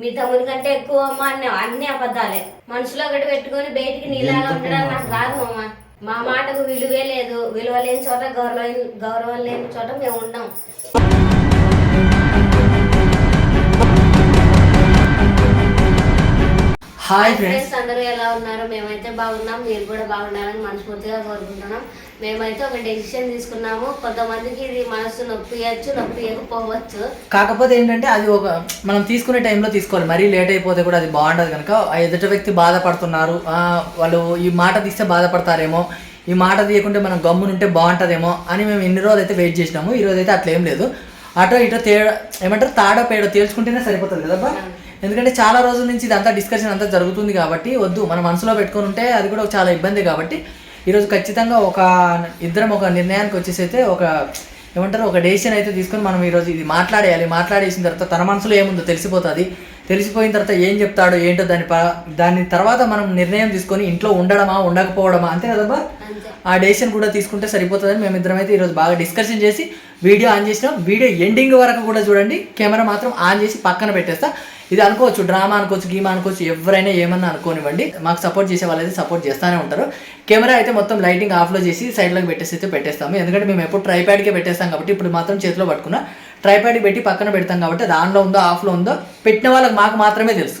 మీ తమ్ముని కంటే ఎక్కువ అమ్మ అన్ని అన్ని అబద్ధాలే. మనసులో ఒకటి పెట్టుకొని బయటికి నీలాగా ఉండడం నాకు రాదు అమ్మ మా మాటకు విలువే లేదు. విలువ లేని చోట గౌరవం గౌరవం లేని చోట మేము ఉండం. హాయ్ ఫ్రెండ్స్ అందరూ ఎలా ఉన్నారు? మేమైతే బాగున్నాం మీరు కూడా బాగుండాలని మనస్ఫూర్తిగా కోరుకుంటున్నాం. మేమైతే ఒక డెసిషన్ తీసుకున్నాము. కొంతమందికి ఇది మనసు నొప్పి ఇవ్వచ్చు నొప్పి ఇవ్వకపోవచ్చు కాకపోతే ఏంటంటే అది ఒక మనం తీసుకునే టైంలో తీసుకోవాలి. మరీ లేట్ అయిపోతే కూడా అది బాగుండదు కనుక ఆ ఎదుటి వ్యక్తి బాధపడుతున్నారు. వాళ్ళు ఈ మాట తీస్తే బాధపడతారేమో ఈ మాట తీయకుంటే మనం గమ్మునుంటే బాగుంటుందేమో అని మేము ఇన్ని రోజులు అయితే వెయిట్ చేసినాము. ఈ రోజు అయితే అట్లా ఏం లేదు. అటో ఇటో తే ఏమంటారు? తాడో పేడో తేల్చుకుంటేనే సరిపోతుంది కదబ్బా? ఎందుకంటే చాలా రోజుల నుంచి ఇదంతా డిస్కషన్ అంతా జరుగుతుంది కాబట్టి వద్దు మన మనసులో పెట్టుకొని ఉంటే అది కూడా చాలా ఇబ్బంది కాబట్టి ఈరోజు ఖచ్చితంగా ఒక ఇద్దరం ఒక నిర్ణయానికి వచ్చేసి అయితే ఒక ఏమంటారు ఒక డెసిషన్ అయితే తీసుకొని మనం ఈరోజు ఇది మాట్లాడేయాలి. మాట్లాడేసిన తర్వాత తన మనసులో ఏముందో తెలిసిపోతుంది. తెలిసిపోయిన తర్వాత ఏం చెప్తాడో ఏంటో దాని దాని తర్వాత మనం నిర్ణయం తీసుకొని ఇంట్లో ఉండడమా ఉండకపోవడమా అంతే అంతే. ఆ డెసిషన్ కూడా తీసుకుంటే సరిపోతుందని మేమిద్దరం అయితే ఈరోజు బాగా డిస్కషన్ చేసి వీడియో ఆన్ చేసినాం. వీడియో ఎండింగ్ వరకు కూడా చూడండి. కెమెరా మాత్రం ఆన్ చేసి పక్కన పెట్టేస్తా. ఇది అనుకోవచ్చు డ్రామా అనుకోవచ్చు గీమా అనుకోవచ్చు ఎవరైనా ఏమన్నా అనుకోనివ్వండి. మాకు సపోర్ట్ చేసే వాళ్ళైతే సపోర్ట్ చేస్తూనే ఉంటారు. కెమెరా అయితే మొత్తం లైటింగ్ ఆఫ్లో చేసి సైడ్లోకి పెట్టేసి అయితే పెట్టేస్తాము. ఎందుకంటే మేము ఎప్పుడు ట్రైప్యాడ్కే పెట్టేస్తాం కాబట్టి ఇప్పుడు మాత్రం చేతిలో పట్టుకున్నా ట్రైప్యాడ్కి పెట్టి పక్కన పెడతాం కాబట్టి అది ఆన్లో ఉందో ఆఫ్లో ఉందో పెట్టిన వాళ్ళకి మాకు మాత్రమే తెలుసు.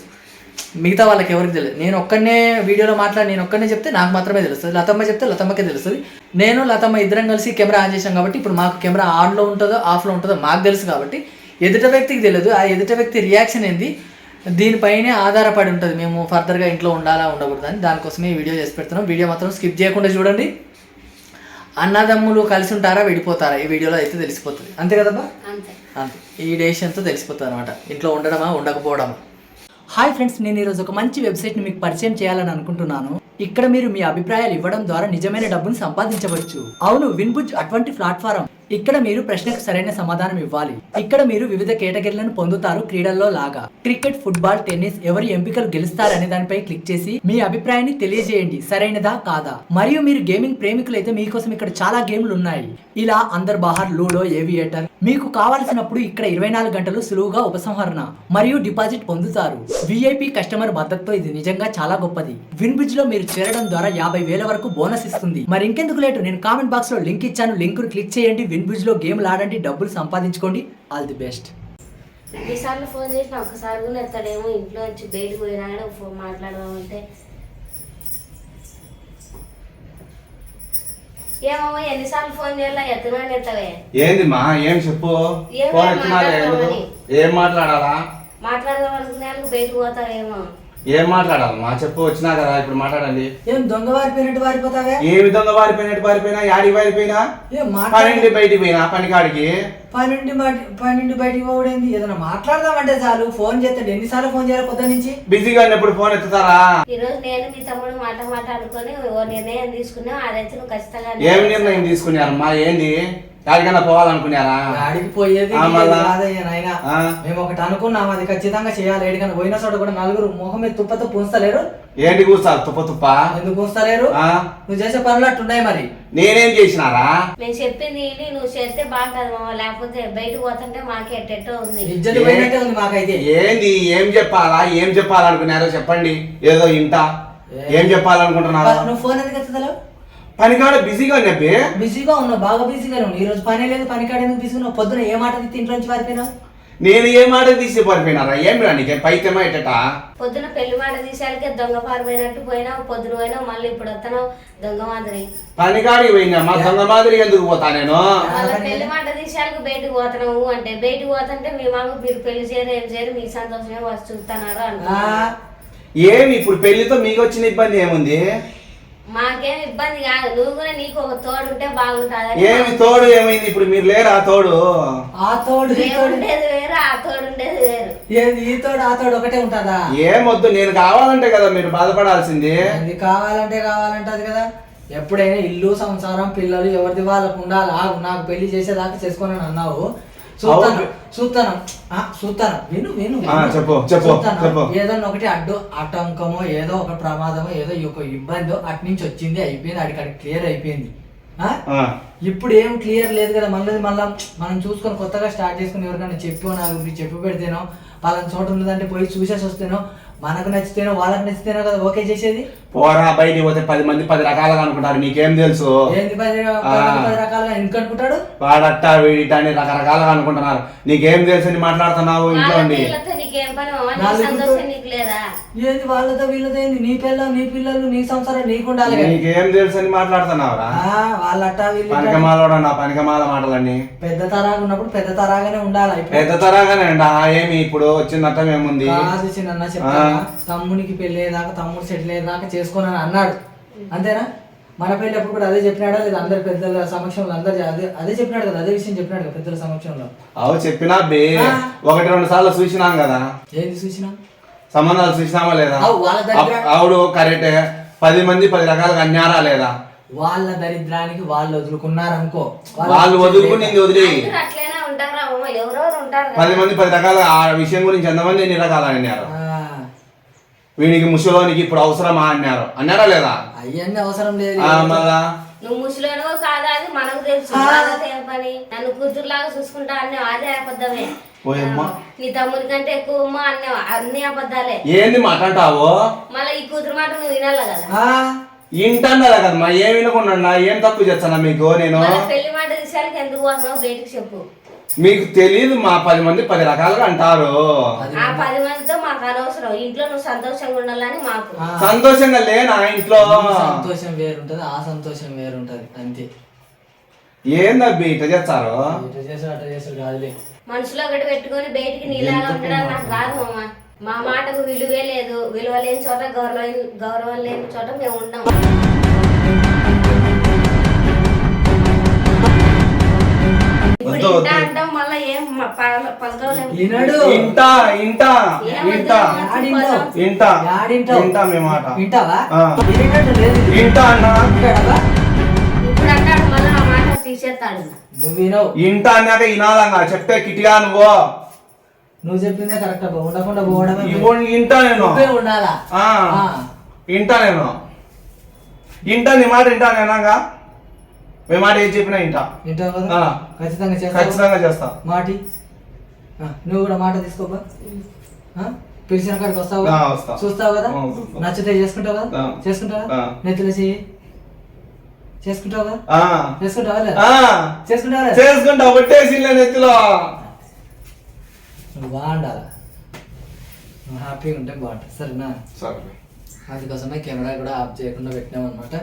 మిగతా వాళ్ళకి ఎవరికి తెలియదు. నేను ఒక్కనే వీడియోలో మాట్లాడి నేను ఒక్కనే చెప్తే నాకు మాత్రమే తెలుస్తుంది. లతమ్మ చెప్తే లతమ్మకే తెలుస్తుంది. నేను లతమ్మ ఇద్దరం కలిసి కెమెరా ఆన్ చేసాం కాబట్టి ఇప్పుడు మాకు కెమెరా ఆన్లో ఉంటుందో ఆఫ్లో ఉంటుందో మాకు తెలుసు కాబట్టి ఎదుట వ్యక్తికి తెలియదు ఆ ఎదుట వ్యక్తి రియాక్షన్ ఏంది? దీనిపైనే ఆధారపడి ఉంటుంది. మేము ఫర్దర్గా ఇంట్లో ఉండాలా ఉండకూడదని దానికోసమే ఈ వీడియో చేసి పెడుతున్నాం. వీడియో మాత్రం స్కిప్ చేయకుండా చూడండి. అన్నదమ్ములు కలిసి ఉంటారా విడిపోతారా? ఈ వీడియోలో అయితే తెలిసిపోతుంది. అంతే కదబ్బా? అంతే. అంతే. ఈ డెసిషన్తో తెలిసిపోతుంది అనమాట ఇంట్లో ఉండడమా ఉండకపోవడమా? హాయ్ ఫ్రెండ్స్ నేను ఈరోజు ఒక మంచి వెబ్సైట్ని మీకు పరిచయం చేయాలని అనుకుంటున్నాను. ఇక్కడ మీరు మీ అభిప్రాయాలు ఇవ్వడం ద్వారా నిజమైన డబ్బును సంపాదించవచ్చు. అవును విన్బుజ్ అటువంటి ప్లాట్ఫారం ఇక్కడ మీరు ప్రశ్నకు సరైన సమాధానం ఇవ్వాలి. ఇక్కడ మీరు వివిధ కేటగిరీలను పొందుతారు క్రీడల్లో లాగా. క్రికెట్ ఫుట్బాల్ టెన్నిస్ ఎవరి ఎంపికలు గెలుస్తారనే దానిపై క్లిక్ చేసి మీ అభిప్రాయాన్ని తెలియజేయండి. సరైనదా కాదా? మరియు మీరు గేమింగ్ ప్రేమికులైతే మీకోసం ఇక్కడ చాలా గేమ్లు ఉన్నాయి. ఇలా అందర్ బహార్ లూడో ఏవియేటర్ మీకు కావాల్సినప్పుడు ఇక్కడ ఇరవై నాలుగు గంటలు సులువుగా ఉపసంహరణ మరియు డిపాజిట్ పొందుతారు. విఐపి కస్టమర్ మద్దతుతో ఇది నిజంగా చాలా గొప్పది. విన్బిజ్లో మీరు చేరడం ద్వారా యాభై వేల వరకు బోనస్ ఇస్తుంది. మరి ఇంకెందుకు లేటు? నేను కామెంట్ బాక్స్లో లింక్ ఇచ్చాను. లింక్ క్లిక్ చేయండి. విన్బిజ్లో గేమ్లు ఆడండి డబ్బులు సంపాదించుకోండి. ఆల్ ది బెస్ట్ ఎన్నిసార్లు ఫోన్ చేసినా ఒక్కసారి కూడా ఎత్తాడేమో ఇంట్లో వచ్చి బయటకు పోయినా కూడా ఫోన్ మాట్లాడదామంటే. ఏమో ఎన్నిసార్లు ఫోన్ చేయాలా? ఎత్తనా ఎత్తవే? ఏంది మా? ఏం చెప్పు? ఏం ఫోన్ మాట్లాడాలా? మాట్లాడదాం అనుకున్నాను బయటకు పోతావేమో ఏం మాట్లాడాలమ్మా చెప్పు వచ్చినా కదా ఇప్పుడు మాట్లాడండి. ఏం దొంగ వారిపోయినట్టు వారిపోతావే? ఏ విధంగా వారిపోయినట్టు పారిపోయినా యాడికి పారిపోయినా ఏం పన్నెండు బయటికి పోయినా పనికాడికి? పన్నెండు పన్నెండు బయటికి పోవడేంది? ఏదైనా మాట్లాడదామంటే చాలు. ఫోన్ చేస్తాడు. ఎన్నిసార్లు ఫోన్ చేయాలి పొద్దు నుంచి? బిజీగా ఉన్నప్పుడు ఫోన్ ఎత్తుతారా? ఈ రోజు నేను మీ తమ్ముడు మాట మాట అనుకొని ఓ నిర్ణయం తీసుకున్నా. అదైతే నువ్వు ఖచ్చితంగా ఏం నిర్ణయం తీసుకున్నారమ్మా? ఏంది? యాడికైనా పోవాలనుకున్నారా? ఆడికి పోయేది? కాదయ్యా నాయనా? మేము ఒకటి అనుకున్నాం అది ఖచ్చితంగా చేయాలి. ఏడికన్నా పోయిన చోట కూడా నలుగురు మొహం మీద తుప్పతో పూస్తలేరు. ఏంటి కూర్చారు? తుప్ప తుప్ప? ఎందుకు పూస్తలేరు? ఆ? నువ్వు చేసే పనులు అట్టున్నాయి మరి. నేనేం చేసినారా? నేను చెప్పింది నువ్వు చేస్తే బాగుంటుంది మామ. లేకపోతే బయటకు పోతుంటే మాకే ఎట్టెట్టో ఉంది. ఇజ్జత్ పోయినట్టే ఉంది మాకైతే. ఏంది? ఏం చెప్పాలా? ఏం చెప్పాలనుకున్నారో చెప్పండి. ఏదో ఇంట ఏం. చెప్పాలనుకుంటున్నారా? నువ్వు ఫోన్ ఎందుకు ఎత్తలేవు పనికాడ బిజీగా ఉన్నప్పి బిజీగా ఉన్నావు బాగా బిజీగా ఉన్నావు ఈ రోజు పని లేదు పని కాడ ఎందుకు బిజీగా ఉన్నావు? పొద్దున ఏ మాట తిట్టి ఇంట్లోంచి పారిపోయినావు? నేను ఏ మాట తీసి పారిపోయినారా? ఏం రా నీకే పైకేమో ఎట్టట పొద్దున పెళ్ళి మాట తీసేయాలకే దొంగ పారిపోయినట్టు పోయినావు పొద్దున పోయినావు మళ్ళీ ఇప్పుడు వస్తున్నావు దొంగ మాదిరి. పనికాడికి పోయినా మా దొంగ మాదిరి ఎందుకు పోతా నేను? పెళ్ళి మాట తీసేయాలకు బయటకు పోతున్నావు అంటే బయటకు పోతుంటే మీ మాకు మీరు పెళ్ళి చేయరు ఏం చేయరు మీ సంతోషమే వచ్చి చూస్తున్నారు ఆ, అనుకుంటున్నారు ఏమి ఇప్పుడు పెళ్ళితో మీకు వచ్చిన ఇబ్బంది ఏముంది? మాకేం ఇబ్బంది కాదు. నువ్వు కూడా నీకు ఒక తోడు ఉంటే బాగుంటుంది ఏమి తోడు ఏమైంది? ఇప్పుడు మీరు లేరా తోడు? ఆ తోడు ఈ తోడు. ఉండేది వేరు ఆ తోడు ఉండేది వేరు. ఏది? ఈ తోడు ఆ తోడు ఒకటే ఉంటుందా? ఏమొద్దు నేను కావాలంటే కదా మీరు బాధపడాల్సింది. అది కావాలంటే కావాలంటే అది కదా? ఎప్పుడైనా ఇల్లు సంసారం పిల్లలు ఎవరిది వాళ్ళకు ఉండాలి. నాకు పెళ్ళి చేసేదాకా చేసుకొని అన్నావు. చూస్తాను. చూస్తాను ఆ, చూస్తాను విను విను. చెప్పు, చెప్పు. చెప్పు. ఏదన్నా ఒకటి అడ్డు ఆటంకమో ఏదో ఒక ప్రమాదమో ఏదో ఒక ఇబ్బందో అటు నుంచి వచ్చింది అయిపోయింది అడికి క్లియర్ అయిపోయింది ఇప్పుడు ఏం క్లియర్ లేదు కదా మళ్ళీ మళ్ళీ మనం చూసుకొని కొత్తగా స్టార్ట్ చేసుకుని ఎవరికైనా చెప్పో నా గురించి చెప్పి పెడితేనో పలానా చోట ఉన్నదంటే పోయి చూసేసి వస్తేనో మనకు నచ్చితేనో వాళ్ళకి నచ్చితేనో కదా ఓకే చేసేది పోరా బయటికి పోతే పది మంది పది రకాలుగా అనుకుంటారు. నీకేం తెలుసు? వాడట్ట వీడిట అని రకరకాలుగా అనుకుంటున్నారు. నీకేం తెలుసు అని మాట్లాడుతున్నావు ఇంట్లో ఉండి? ఏంది వాళ్ళతో వీళ్ళతో ఏంది? నీ పిల్లలు నీ పిల్లలు నీ సంసారం నీకు ఉండాలి కదా. నీకేం తెలుసు అని మాట్లాడుతున్నావురా? ఆ, వాళ్ళట పనికమాల నా పనికమాల మాటలన్నీ. పెద్ద తరాగా ఉన్నప్పుడు పెద్ద తరాగానే ఉండాలి పెద్ద తరాగానే అండి ఆ ఏమి ఇప్పుడు వచ్చిందట ఏముంది కాదు చిన్న తమ్మునికి పెళ్ళి అయ్యేదాకా తమ్ముడు సెటిల్ అయ్యేదాకా చేసుకోనని అన్నాడు. అంతేనా? మన పెళ్ళి అప్పుడు కూడా అదే చెప్పినాడా? లేదా అందరి పెద్దల సమక్షంలో అందరు అదే అదే చెప్పినాడు కదా అదే విషయం చెప్పినాడు కదా పెద్దల సమక్షంలో? అవు చెప్పినా బే ఒకటి రెండు సార్లు చూసినాం కదా. ఏంది చూసినా? సంబంధాలు చూసినామా లేదా? అవు, వాళ్ళ కరెక్టే. పది మంది పది రకాలుగా అన్యారా లేదా? వాళ్ళ దరిద్రానికి వాళ్ళు వదులుకున్నారనుకో. వాళ్ళు వదులుకునింది వదిలి అందరూ అట్లనే ఉంటారా మామ ఎవరెవరు ఉంటారు కదా. పది మంది పది రకాల ఆ విషయం గురించి ఎంతమంది ఎన్ని రకాలు అన్నారు. ఆ, వీనికి ముసలోనికి ఇప్పుడు అవసరమా అన్నారు. అన్నారా లేదా? అయ్యన్నీ అవసరం లేదు. ఆ, మళ్ళా? నువ్వు ముసలోనో కాదా అది మనకు తెలుసు. పని నన్ను కూతురులాగా చూసుకుంటా అన్నావు అదే అబద్ధమే. ఓయమ్మ. నీ తమ్ముడి కంటే ఎక్కువ అమ్మ అన్నావు అన్ని అబద్ధాలే. ఏంది మాట అంటావు? మళ్ళీ ఈ కూతురు మాట నువ్వు వినాలి కదా? ఆ, ఇంటన్నదా కదమ్మా? ఏం వినకుండా ఏం తక్కువ చేస్తానా మీకు నేను? మళ్ళీ పెళ్ళి మాట తీసానికి ఎందుకు పోతున్నావు? బయటికి చెప్పు. మీకు తెలియదు మా పది మంది పది రకాలుగా అంటారు. ఆ పది మందితో మాకు అనవసరం. ఇంట్లో నువ్వు సంతోషంగా ఉండాలని మాకు. ఆ. సంతోషంగా లేనా ఇంట్లో? సంతోషం వేరుంటది ఆ సంతోషం వేరుంటది అంతే. ఏందబ్బి ఇట చేస్తారు? ఇటు చేసాడు అటు చేసాడు కాదులే. మనసులో ఒకటి పెట్టుకొని బయటికి నీలాగా ఉండడం నాకు రాదు మామ. మా మాటకు విలువే లేదు. విలువ లేని చోట గౌరవం గౌరవం లేని చోట మేము ఉండం. ఇంట అన్నాక వినాలంగా చెప్తే కిటిగా నువ్వు. నువ్వు చెప్పిందే కరెక్ట్ అబ్బా ఉండకుండా పోవడమే ఇవ్వు ఇంట నేను. ఉండాలా? ఆ, ఆ. ఇంట నేను. ఇంట నీ మాట ఇంటా నేనాగా మీ మాట ఏం చెప్పినా ఇంట వింటావు కదా ఆ. ఖచ్చితంగా చేస్తావు? ఖచ్చితంగా చేస్తా. మాటి. నువ్వు కూడా మాట తీసుకోబా ఆ? పిలిచిన కాడికి వస్తావు. చూస్తావు కదా. నచ్చితే చేసుకుంటావు? కదా. చేసుకుంటావా? ఆ. నెత్తిలో చెయ్యి. చేసుకుంటావు. చేసుకుంటావా. చేసుకుంటావా లేదా? చేసుకుంటా ఒట్టేసి నెత్తిలో. నువ్వు బాగుండాలి? నువ్వు హ్యాపీగా ఉంటే బాగుంటుంది. సరేనా? సరే. అందుకోసమే కెమెరా కూడా ఆఫ్ చేయకుండా పెట్టినాం అనమాట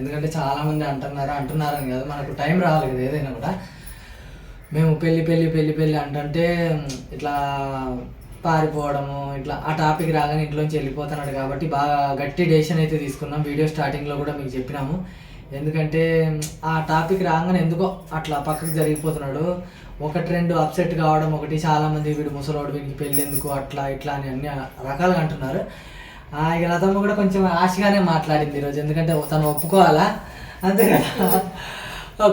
ఎందుకంటే చాలామంది అంటున్నారు అంటున్నారు అని కదా. మనకు టైం రావాలి కదా ఏదైనా కూడా. మేము పెళ్ళి పెళ్ళి పెళ్ళి పెళ్ళి అంటుంటే ఇట్లా పారిపోవడము ఇట్లా ఆ టాపిక్ రాగానే ఇంట్లోంచి వెళ్ళిపోతున్నాడు కాబట్టి బాగా గట్టి డెసిషన్ అయితే తీసుకున్నాం. వీడియో స్టార్టింగ్లో కూడా మీకు చెప్పినాము. ఎందుకంటే ఆ టాపిక్ రాగానే ఎందుకో అట్లా పక్కకు జరిగిపోతున్నాడు. ఒకటి రెండు అప్సెట్ కావడం ఒకటి చాలామంది వీడు ముసలోడు వీడికి పెళ్ళి ఎందుకు అట్లా ఇట్లా అని అన్ని రకాలుగా అంటున్నారు. ఇక లతమ్మ కూడా కొంచెం ఆశగానే మాట్లాడింది ఈరోజు ఎందుకంటే తను ఒప్పుకోవాలా? అంతే కదా?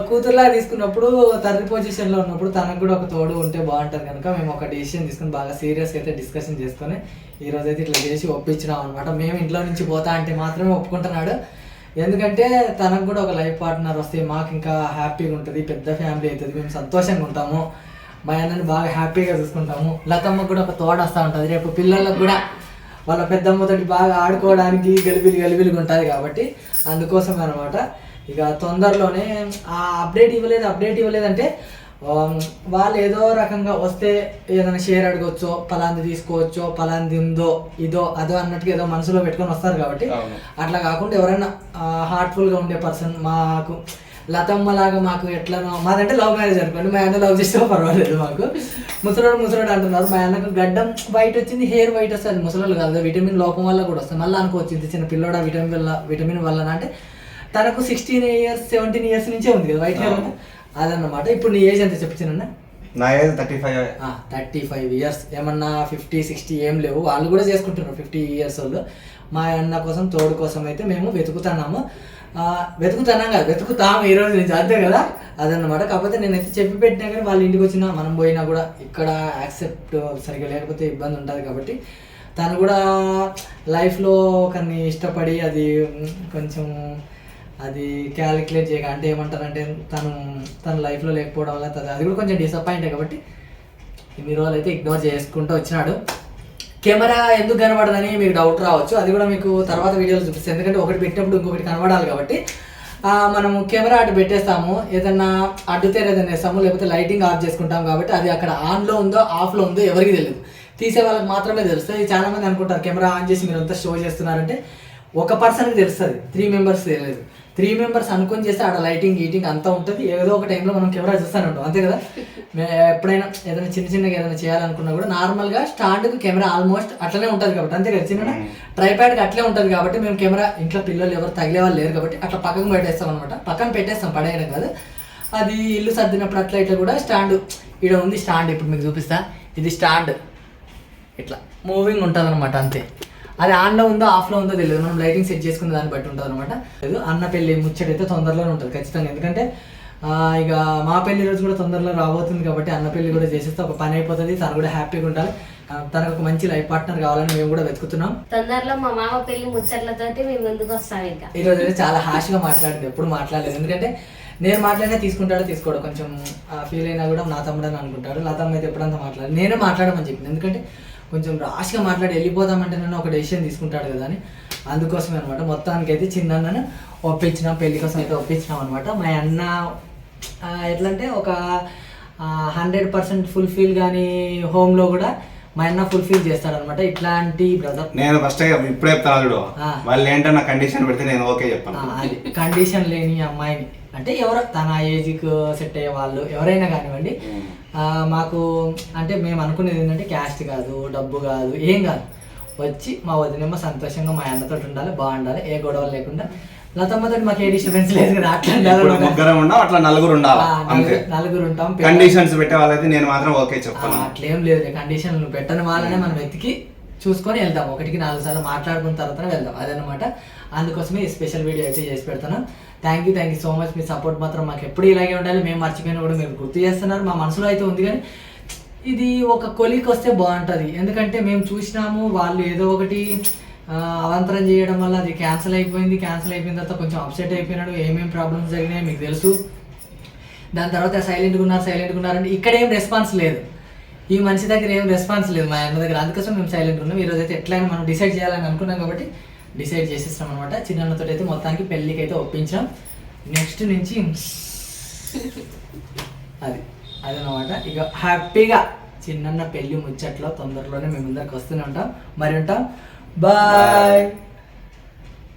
కూతురులా తీసుకున్నప్పుడు తండ్రి పొజిషన్లో ఉన్నప్పుడు తనకు కూడా ఒక తోడు ఉంటే బాగుంటుంది కనుక మేము ఒక డిసిషన్ తీసుకుని బాగా సీరియస్గా అయితే డిస్కషన్ చేసుకొని ఈరోజు అయితే ఇట్లా చేసి ఒప్పించినాం అనమాట మేము ఇంట్లో నుంచి పోతా అంటే మాత్రమే ఒప్పుకుంటున్నాడు. ఎందుకంటే తనకు కూడా ఒక లైఫ్ పార్ట్నర్ వస్తే మాకు ఇంకా హ్యాపీగా ఉంటుంది పెద్ద ఫ్యామిలీ అవుతుంది మేము సంతోషంగా ఉంటాము. మా అన్నని బాగా హ్యాపీగా చూసుకుంటాము. లతమ్మకు కూడా ఒక తోడు వస్తూ ఉంటుంది. రేపు పిల్లలకు కూడా వాళ్ళ పెద్దమ్మతోటి బాగా ఆడుకోవడానికి గలిబిలి గలిబిలిగా ఉంటుంది కాబట్టి అందుకోసం అనమాట ఇక తొందరలోనే ఆ అప్డేట్ ఇవ్వలేదు అప్డేట్ ఇవ్వలేదంటే ఆమ్, వాళ్ళు ఏదో రకంగా వస్తే ఏదైనా షేర్ అడగొచ్చో పలాంది తీసుకోవచ్చో పలాంది ఉందో ఇదో అదో అన్నట్టుగా ఏదో మనసులో పెట్టుకొని వస్తారు కాబట్టి. అట్లా కాకుండా ఎవరైనా హార్ట్ఫుల్గా ఉండే పర్సన్ మాకు లతమ్మ లాగా మాకు ఎట్లనో మాదంటే లవ్ మ్యారేజ్ అనుకోండి. మా అన్న లవ్ చేస్తే పర్వాలేదు మాకు. ముసలోడు ముసలోడు అంటున్నారు మా అన్నకు గడ్డం వైట్ వచ్చింది హెయిర్ వైట్ వస్తుంది. ముసలోళ్ళు కాదు విటమిన్ లోపం వల్ల కూడా వస్తుంది. మళ్ళీ అనుకోవచ్చు ఇంత చిన్న పిల్లోడా విటమిన్ వల్ల విటమిన్ వల్ల అంటే తనకు సిక్స్టీన్ ఇయర్స్ సెవెంటీన్ ఇయర్స్ నుంచే ఉంది కదా వైట్ హెయిర్ అదన్నమాట. ఇప్పుడు నీ ఏజ్ ఎంత చెప్తున్నా నా age thirty five thirty five years ఏమన్నా ఫిఫ్టీ సిక్స్టీ ఏం లేవు. వాళ్ళు కూడా చేసుకుంటున్నారు ఫిఫ్టీ ఇయర్స్ వాళ్ళు. మా అన్న కోసం తోడు కోసం అయితే మేము వెతుకుతున్నాము. ఆ, కదా వెతుకుతాము ఈ రోజు నుంచి అంతే కదా? అదన్నమాట. కాకపోతే నేనైతే చెప్పి పెట్టినా కానీ వాళ్ళ ఇంటికి వచ్చినా మనం పోయినా కూడా ఇక్కడ యాక్సెప్ట్ సరిగ్గా లేకపోతే ఇబ్బంది ఉంటుంది కాబట్టి తను కూడా లైఫ్లో కొన్ని ఇష్టపడి అది కొంచెం అది క్యాలిక్యులేట్ చేయక అంటే ఏమంటారంటే తను తన లైఫ్లో లేకపోవడం వల్ల అది కూడా కొంచెం డిసప్పాయింట్ కాబట్టి ఇన్ని రోజులు అయితే ఇగ్నోర్ చేసుకుంటూ వచ్చినాడు. కెమెరా ఎందుకు కనబడదని మీకు డౌట్ రావచ్చు. అది కూడా మీకు తర్వాత వీడియోలో చూపిస్తాను. ఎందుకంటే ఒకటి పెట్టినప్పుడు ఇంకొకటి కనబడాలి కాబట్టి. మనము కెమెరా అటు పెట్టేస్తాము. ఏదన్నా అడ్డుతే ఏదైనా వేస్తాము లేకపోతే లైటింగ్ ఆఫ్ చేసుకుంటాం కాబట్టి అది అక్కడ ఆన్లో ఉందో ఆఫ్లో ఉందో ఎవరికి తెలియదు తీసే వాళ్ళకి మాత్రమే తెలుస్తుంది. చాలా మంది అనుకుంటారు కెమెరా ఆన్ చేసి మీరు అంతా షో చేస్తున్నారంటే ఒక పర్సన్కి తెలుస్తుంది. త్రీ మెంబర్స్ తెలియదు త్రీ మెంబర్స్ అనుకొని చేస్తే ఆడ లైటింగ్ గీటింగ్ అంతా ఉంటుంది. ఏదో ఒక టైంలో మనం కెమెరా చూస్తూనే ఉంటాం అంతే కదా? ఎప్పుడైనా ఏదైనా చిన్న చిన్నగా ఏదైనా చేయాలనుకున్నా కూడా నార్మల్గా స్టాండ్కి కెమెరా ఆల్మోస్ట్ అట్లనే ఉంటుంది కాబట్టి. అంతే కదా చిన్న ట్రైప్యాడ్కి అట్లే ఉంటుంది కాబట్టి మేము కెమెరా ఇంట్లో పిల్లలు ఎవరు తగిలే వాళ్ళు లేరు కాబట్టి అట్లా పక్కకు పెట్టేస్తాం అనమాట పక్కన పెట్టేస్తాం పడేయడం కాదు. అది ఇల్లు సర్దినప్పుడు అట్లా ఇట్లా కూడా స్టాండ్ ఇక్కడ ఉంది స్టాండ్ ఇప్పుడు మీకు చూపిస్తా. ఇది స్టాండ్ ఇట్లా మూవింగ్ ఉంటుంది అనమాట అంతే. అది ఆన్లో ఉందో ఆఫ్లో ఉందో తెలియదు. మనం లైటింగ్ సెట్ చేసుకున్న దాన్ని బట్టి ఉంటుంది అనమాట అన్న పెళ్ళి ముచ్చటైతే తొందరలోనే ఉంటుంది ఖచ్చితంగా. ఎందుకంటే ఆ, ఇక మా పెళ్ళి రోజు కూడా తొందరలో రాబోతుంది కాబట్టి అన్న పెళ్ళి కూడా చేసేస్తే ఒక పని అయిపోతుంది తను కూడా హ్యాపీగా ఉండాలి. తనకు ఒక మంచి లైఫ్ పార్ట్నర్ కావాలని మేము కూడా వెతుకుతున్నాం. తొందరలో మా మామ పెళ్ళి ముచ్చట్లతోటి మేము ముందుకు వస్తాం ఇంకా. ఈ రోజు అయితే చాలా హాష్గా మాట్లాడింది ఎప్పుడు మాట్లాడలేదు. ఎందుకంటే నేను మాట్లాడినా తీసుకుంటాడో తీసుకోడు. కొంచెం ఫీల్ అయినా కూడా నా తమ్ముడు అని అనుకుంటాడు. నా తమ్ముడు అయితే ఎప్పుడంతా మాట్లాడు నేనే మాట్లాడమని చెప్పింది ఎందుకంటే కొంచెం రాష్గా మాట్లాడి వెళ్ళిపోదామంటే నన్ను ఒక డెసిషన్ తీసుకుంటాడు కదా అని. అందుకోసమే అనమాట మొత్తానికి అయితే చిన్న అన్నను ఒప్పించినాం పెళ్ళి కోసం అయితే ఒప్పించినాం అనమాట మా అన్న ఎట్లంటే ఎట్లా అంటే ఒక హండ్రెడ్ పర్సెంట్ ఫుల్ఫిల్ కానీ హోమ్లో కూడా మా అన్న ఫుల్ఫిల్ చేస్తాడనమాట ఇట్లాంటి బ్రదర్ నేను ఫస్ట్ ఇప్పుడే చెప్తాను చూడు. వాళ్ళు ఏంటన్నా కండిషన్ పెడితే నేను ఓకే ఆ, చెప్పాను అది కండిషన్ లేని అమ్మాయిని. అంటే ఎవరో తన ఏజ్కి సెట్ అయ్యే వాళ్ళు ఎవరైనా కానివ్వండి. మాకు అంటే మేము అనుకునేది ఏంటంటే క్యాస్ట్ కాదు డబ్బు కాదు ఏం కాదు. వచ్చి మా వదినమ్మ సంతోషంగా మా అన్నతో ఉండాలి బాగుండాలి ఏ గొడవలు లేకుండా లతమ్మతో మాకు ఏ డిస్టర్బెన్స్ లేదు కదా అట్లా. ముగ్గురం ఉన్నాం నలుగురు ఉండాలి? ఆ, అంతే. నలుగురు- ఉంటాం కండిషన్స్ పెట్టే వాళ్ళైతే నేను మాత్రం ఓకే ఆ, చెప్తాను అట్లేం లేదు కండిషన్లు పెట్టని వాళ్ళనే మనం వెతికి చూసుకొని వెళ్దాం ఒకటికి నాలుగు సార్లు మాట్లాడుకున్న తర్వాత వెళ్దాం అదనమాట అందుకోసమే ఈ స్పెషల్ వీడియో అయితే చేసి పెడతాను. Thank you thank you so much me support మాత్రం మాకు ఎప్పుడు ఇలాగే ఉండాలి. మేము మర్చిపోయినా కూడా మీరు గుర్తు చేస్తున్నారు. మా మనసులో అయితే ఉంది కానీ ఇది ఒక కొలికి వస్తే బాగుంటుంది. ఎందుకంటే మేము చూసినాము వాళ్ళు ఏదో ఒకటి అవంతరం చేయడం వల్ల అది క్యాన్సిల్ అయిపోయింది క్యాన్సిల్ అయిపోయిన తర్వాత కొంచెం అప్సెట్ అయిపోయినాడు ఏమేమి ప్రాబ్లమ్స్ జరిగినాయి మీకు తెలుసు. దాని తర్వాత సైలెంట్గా ఉన్నారు సైలెంట్గా ఉన్నారంటే ఇక్కడ ఏం రెస్పాన్స్ లేదు. ఈ మనిషి దగ్గర ఏం రెస్పాన్స్ లేదు మా అన్న దగ్గర. అందుకోసం మేము సైలెంట్ ఉన్నాం. ఈరోజు అయితే ఎట్లయినా మనం డిసైడ్ చేయాలని అనుకున్నాం కాబట్టి డిసైడ్ చేసేస్తాం అనమాట చిన్నతో అయితే మొత్తానికి పెళ్ళికి అయితే ఒప్పించాం. నెక్స్ట్ నుంచి అది అదనమాట ఇక హ్యాపీగా చిన్న పెళ్ళి ముచ్చట్లో తొందరలోనే మేము ముందరికి వస్తూనే ఉంటాం. మరి ఉంటాం. Bye. Bye.